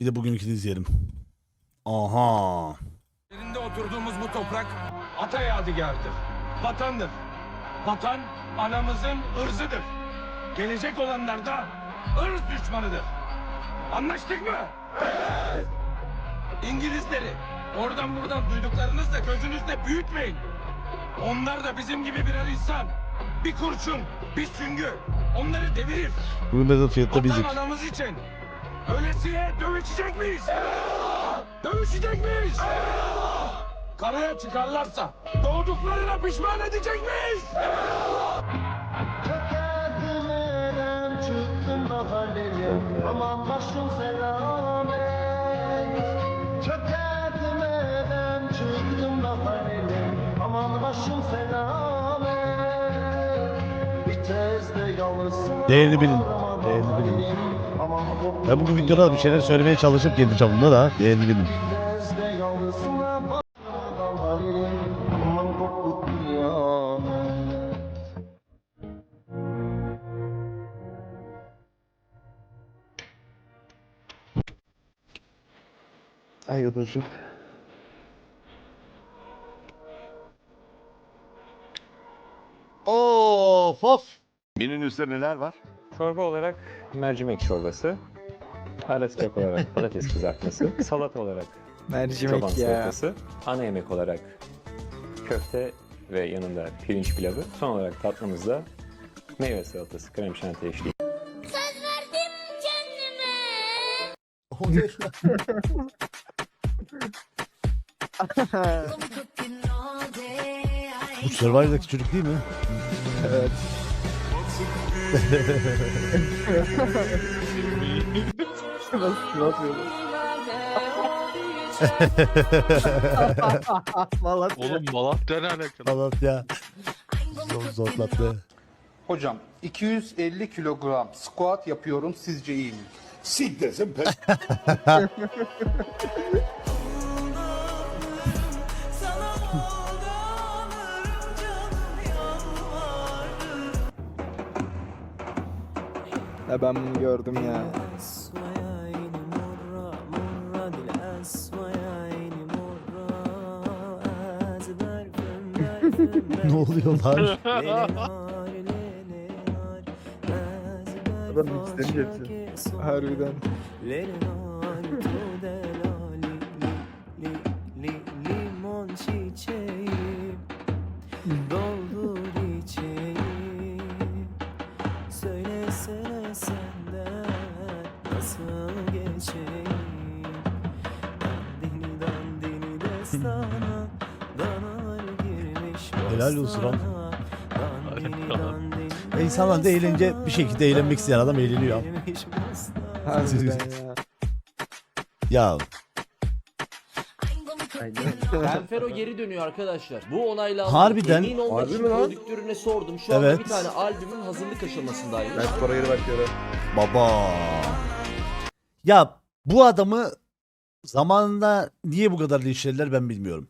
Bir de bugünkünü izleyelim. Aha. Yerinde oturduğumuz bu toprak ata yadigarıdır. Vatandır. Vatan anamızın ırzıdır. Gelecek olanlar da ırz düşmanıdır. Anlaştık mı? İngilizleri oradan buradan duyduklarınızla gözünüzde büyütmeyin. Onlar da bizim gibi birer insan. Bir kurşun, bir süngü. Onları devirir. Bu Battlefield'da bizik. Vatan anamız için. Öylesiye dövüşecek miyiz? Dövüşecek miyiz? Karaya çıkarlarsa doğduklarına pişman edecek miyiz? Çökerdim çıktım mahalleye Aman başım selamet Çökerdim evden çıktım mahalleye Aman başım selamet Bir tezde yalnızsın Değerini bilin. Değerini bilin. Ben bugün videoda bir şeyler söylemeye çalışıp geleceğim bunda da. Kıyamet Ay odacık. Of of. Menünüzde neler var? Çorba olarak mercimek çorbası, ara sıcak olarak patates kızartması, salata olarak çoban Mercimek ya. salatası, ana yemek olarak köfte ve yanında pirinç pilavı, son olarak tatlımızda meyve salatası, krem şanti eşliği. Bu Survivor'daki çocuk değil mi? Evet. Nasıl yapıyorlar? Malatya. Oğlum Malatya ne alakalı? Malatya. Zor zorlattı. Hocam 250 kilogram squat yapıyorum sizce iyi mi? Siktirsin pe... Ya ben bunu gördüm ya. ne oluyor lan? Adam mixlemiş hepsi. Harbiden. Helal olsun lan. E, İnsanlar da eğlenince bir şekilde eğlenmek isteyen adam eğleniyor. Harbiden ya. Ya Benfero geri dönüyor arkadaşlar. Bu onaylandı. Harbiden. Emin olmak Harbi için mi lan? prodüktörüne sordum. Şu anda Evet. bir tane albümün hazırlık aşamasındayım. Ben spora geri bakıyorum. baba. Ya bu adamı zamanında niye bu kadar linçlediler ben bilmiyorum.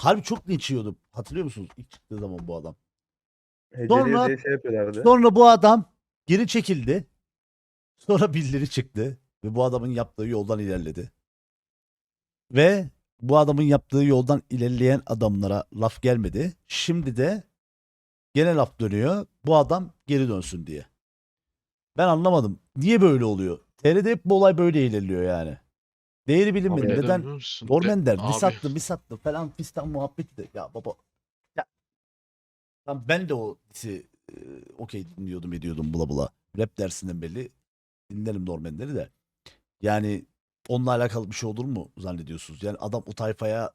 Harbi çok linç yiyordu. Hatırlıyor musunuz? İlk çıktığı zaman bu adam. Sonra- şey yapıyorlardı. Sonra bu adam geri çekildi. Sonra bildiri çıktı. Ve bu adamın yaptığı yoldan ilerledi. Ve bu adamın yaptığı yoldan ilerleyen adamlara laf gelmedi. Şimdi de gene laf dönüyor. Bu adam geri dönsün diye. Ben anlamadım. Niye böyle oluyor? TR'de hep bu olay böyle ilerliyor yani. Değeri bilinmedi. Neden musun? Dormender, De- bir sattı, bir sattı falan fistan muhabbeti de. Ya baba. Ya. Lan ben de o disi e, okey dinliyordum ediyordum bula bula. Rap dersinden belli dinlerim Dormender'i de. Yani onunla alakalı bir şey olur mu zannediyorsunuz? Yani adam o tayfaya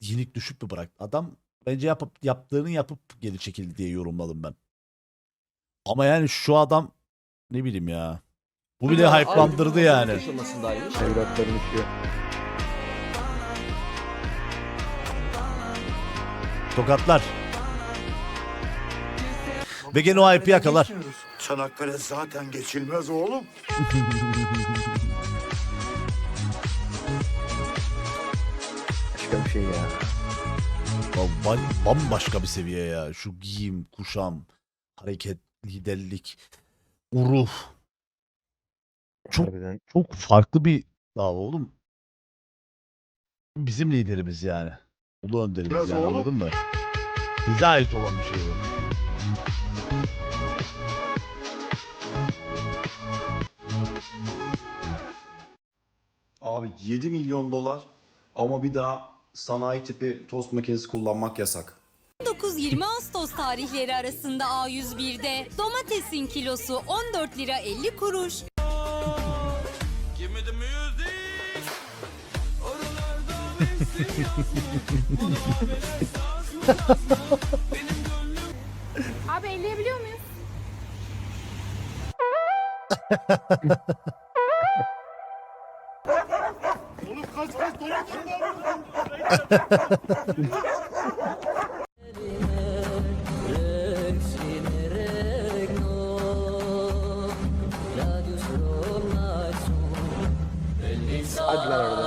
yenik düşüp mü bıraktı? Adam bence yapıp yaptığını yapıp geri çekildi diye yorumladım ben. Ama yani şu adam ne bileyim ya. Bu bile hype'landırdı yani. hazırlık aşamasındaymış. Evlatlarım işiyor. Tokatlar. Ve gene o hype'ı yakalar. Çanakkale zaten geçilmez oğlum. Başka bir şey ya. Bam- bambaşka bir seviye ya. Şu giyim, kuşam, hareket, liderlik, ruh. Çok- Harbiden. Çok farklı bir Daha oğlum bizim liderimiz yani. Ulu önderimiz Biraz yani oğlum. anladın mı? Bize ait olan bir şey bu. Abi 7 milyon dolar ama bir daha sanayi tipi tost makinesi kullanmak yasak. 19-20 Ağustos tarihleri arasında A101'de domatesin kilosu 14 lira 50 kuruş, Abi elleyebiliyor muyuz? Hadi lan orada.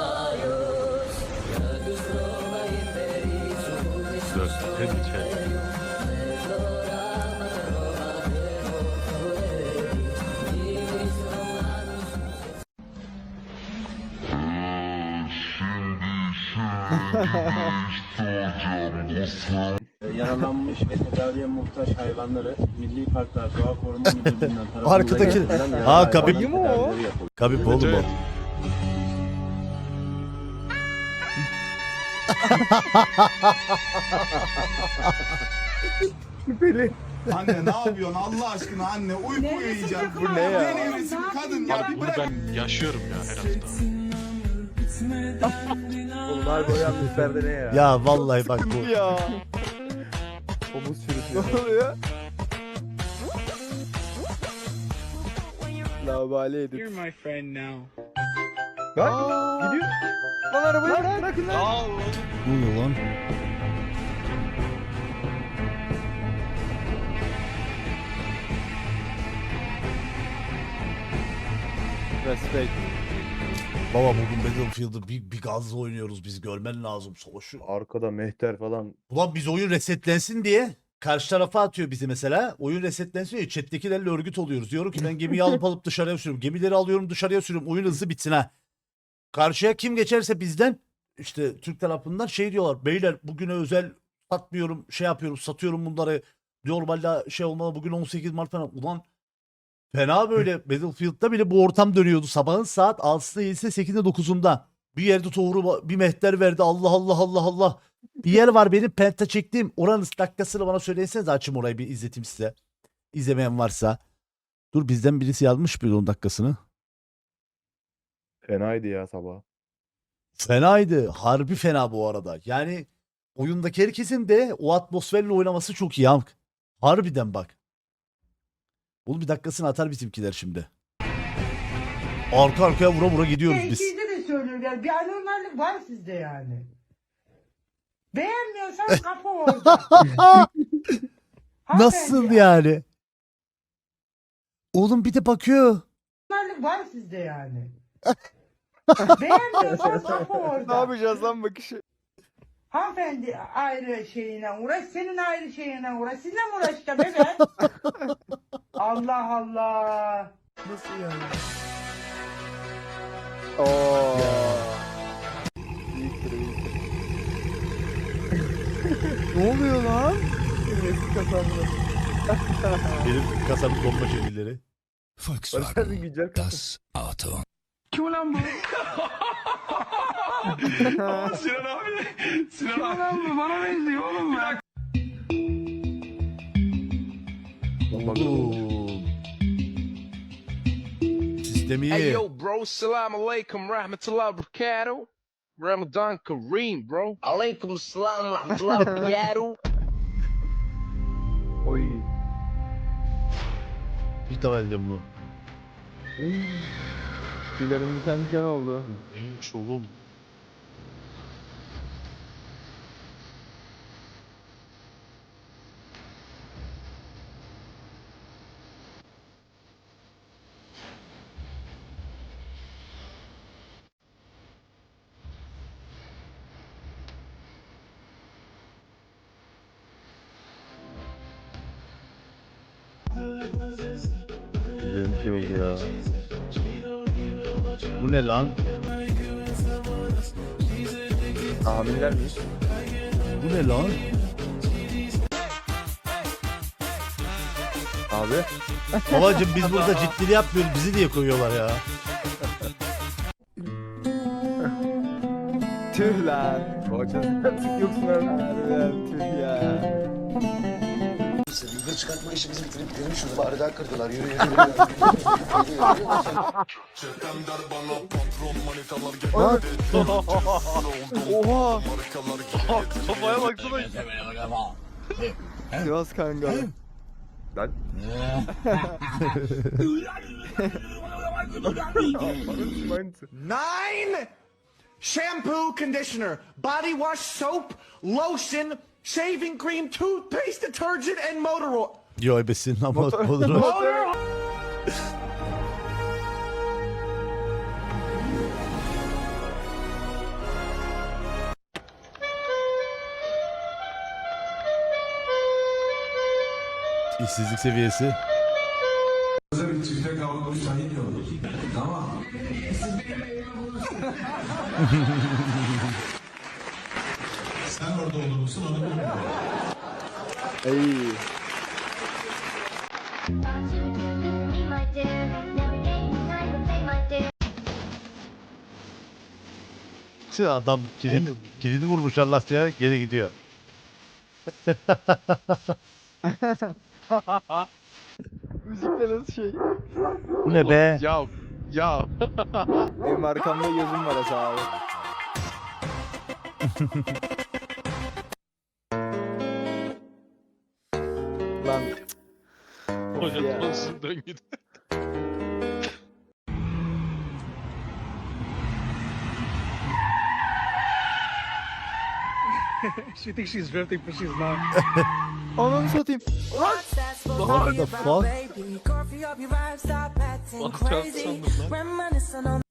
Yaralanmış ve tedaviye muhtaç hayvanları Milli Parklar Doğa Koruma Müdürlüğü'nden tarafından Arkadaki- Ha, Kabip- tedavileri yapılıyor. Kabip oğlum o. Anne ne yapıyorsun Allah aşkına anne uyku uyuyacağım. Bu ne ya? Ne nevresim kadın ya bir bırak. yaşıyorum ya her hafta. Oğlum harbi o yanlışlarda ne ya? Ya vallahi bak bu. ya. Omuz sürüsü. Ne oluyor? Labale edip. You're my friend now. Bak gidiyor. Lan arabayı bırakın lan. Ne oluyor lan? Respect. Baba bugün Battlefield'ı bir, bir gazla oynuyoruz biz görmen lazım savaşı. Arkada mehter falan. Ulan biz oyun resetlensin diye karşı tarafa atıyor bizi mesela. Oyun resetlensin diye chat'tekilerle örgüt oluyoruz. Diyorum ki ben gemiyi alıp alıp dışarıya sürüyorum. Gemileri alıyorum dışarıya sürüyorum. Oyun hızlı bitsin ha. Karşıya kim geçerse bizden işte Türk tarafından şey diyorlar. Beyler bugüne özel satmıyorum şey yapıyorum satıyorum bunları. Normalde şey olmalı bugün 18 Mart falan. Ulan fena böyle Battlefield'da bile bu ortam dönüyordu. Sabahın saat 6'da 7'sinde 8'de 9'unda. Bir yerde Toğru bir mehter verdi. Allah Allah Allah Allah. Bir yer var benim penta çektiğim. Oranın dakikasını bana söyleseniz açayım orayı bir izleteyim size. İzlemeyen varsa. Dur bizden birisi yazmış bir 10 dakikasını. Fenaydı ya sabah. Fenaydı. Harbi fena bu arada. Yani oyundaki herkesin de o atmosferle oynaması çok iyi. Harbiden bak. Oğlum bir dakikasını atar bizimkiler şimdi. Arka arkaya vura vura gidiyoruz biz. de söylüyorum yani bir anormallik var sizde yani. Beğenmiyorsan kapı orada. Nasıl yani? Oğlum bir de bakıyor. Anormallik var sizde yani. Beğenmiyorsan kapı orada. Ne yapacağız lan bakışı? Hanımefendi ayrı şeyine uğraş, senin ayrı şeyine uğraş. Sizinle mi uğraşacağım evet? Allah Allah. Nasıl yani? Oo. Ne oluyor lan? Eski kasamda. Benim kasanın bomba şekilleri. Abi güncel kasa. Kim ulan bu? Sinan abi. Sinan abi bana benziyor oğlum ya. Sistemi iyi. bro, salam alaikum, rahmetullah, barakatuh. Ramadan Kareem, bro. Aleyküm selam rahmetullah barakatuh. Oy. Bir tane edeceğim bunu. Tüylerim diken diken oldu. Neymiş oğlum? Oldu ya. Bu ne lan? Tahminler miyiz? Bu ne lan? Abi. Babacım biz burada ciddili yapmıyoruz. Bizi niye koyuyorlar ya? Tüh lan. Hoca yoksun harbiden tüh ya. Yukarı çıkartma işimizi bitirip gidelim şurada. Bari daha kırdılar. Yürü yürü Oha. Kafaya baksana. Sivas kanka. Lan. Nine shampoo, conditioner, body wash, soap, lotion, shaving cream, toothpaste, detergent, and motor oil. Yo ebesin ama Motor- olur. Motor İşsizlik seviyesi. Adam kilidi, kilidi vurmuş Allah ya geri gidiyor. Müzikte nasıl şey? Bu ne be? Ya ya. Benim arkamda gözüm var Asa abi. Lan. Of Hoca ya. nasıl She thinks she's drifting but she's not. Ananı satayım. What the fuck? Lan çarptı sandım lan.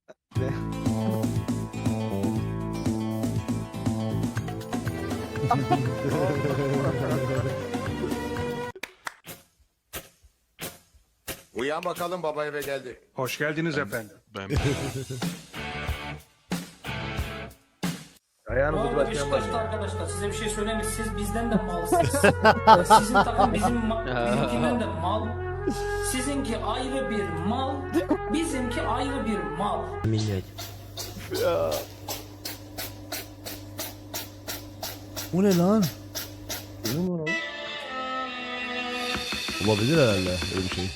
Uyan bakalım baba eve geldi. Hoş geldiniz efendim. Ben Ayağını tut başlayan var. arkadaşlar size bir şey söyleyeyim mi? Siz bizden de malsınız. Sizin takım bizim ma- bizimkinden de mal. Sizinki ayrı bir mal. Bizimki ayrı bir mal. Ya. Bu ne lan? Olabilir herhalde öyle bir şey.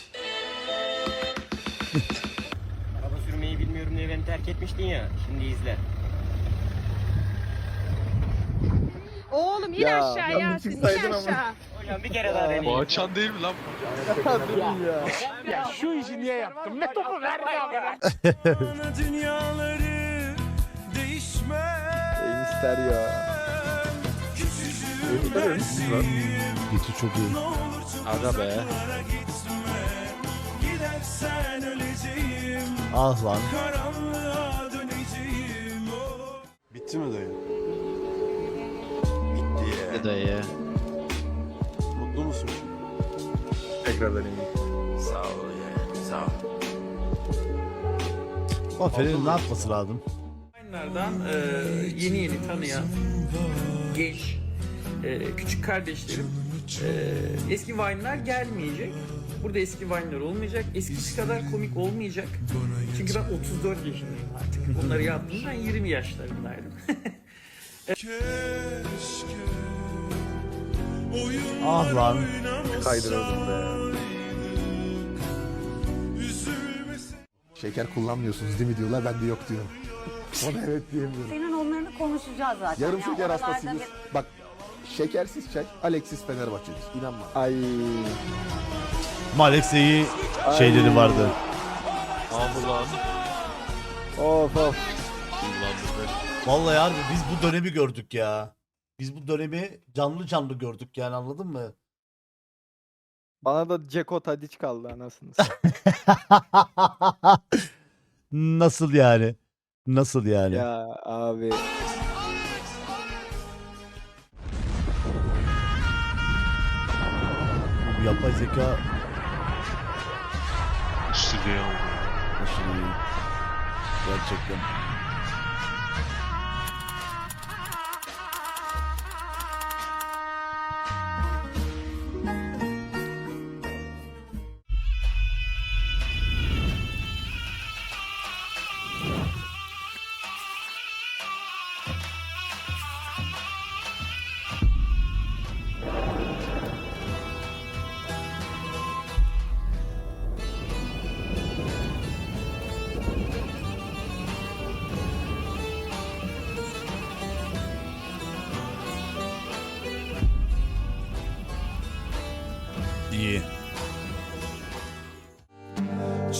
Araba sürmeyi bilmiyorum diye beni terk etmiştin ya. Şimdi izle. Oğlum Ya, aşağı Yasin, in aşağı. Hocam bir kere daha deneyin. o açan değil mi lan? Durun ya. Ya şu işi niye yaptım? Ne topu verdi ya. Dünyaları değişmez. Ey ister ya. Gösteriyor musun lan? Geçi çok iyi. Aga be. Gidersen öleceğim. Ah lan. Karanlığa döneceğim. Bitti mi dayı? Ya. Dayı. Mutlu musun? Tekrar deneyim. Sağ ol ya. Sağ ol. Fener'in ne yapması lazım? Vine'lardan e, yeni yeni tanıyan genç e, küçük kardeşlerim e, eski Vine'lar gelmeyecek. Burada eski Vine'lar olmayacak. Eskisi kadar komik olmayacak. Çünkü ben 34 yaşındayım artık. Onları yaptım ben 20 yaşlarındaydım. Ah lan. Kaydırıldım be. Şeker kullanmıyorsunuz değil mi diyorlar ben de yok diyorum. Ona evet diyemiyorum. Senin onlarını konuşacağız zaten. Yarım şeker hastasıyız. Bak şekersiz çay Alexis Fenerbahçe'dir. İnanma. Ay. Malex'e şeyleri vardı. Abi lan. Of of. Vallahi abi biz bu dönemi gördük ya. Biz bu dönemi canlı canlı gördük yani anladın mı? Bana da Ceko Tadic kaldı anasını. Nasıl yani? Nasıl yani? ya abi. Bu yapay zeka Stüdyoya aldı. aşırı iyi. Gerçekten. İyi.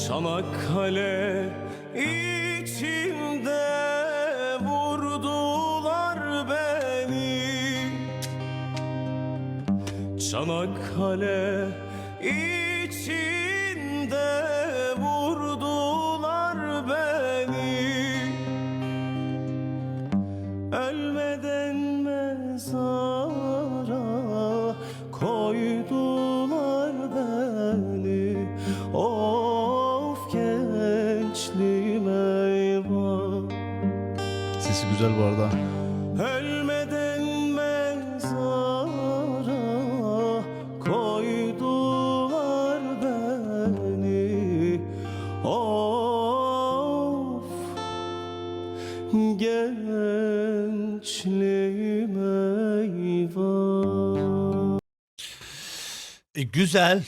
Çanakkale içinde vurdular beni Çanakkale içinde güzel bu arada. Ölmeden mezara koydular beni Of gençliğim eyvah E, güzel.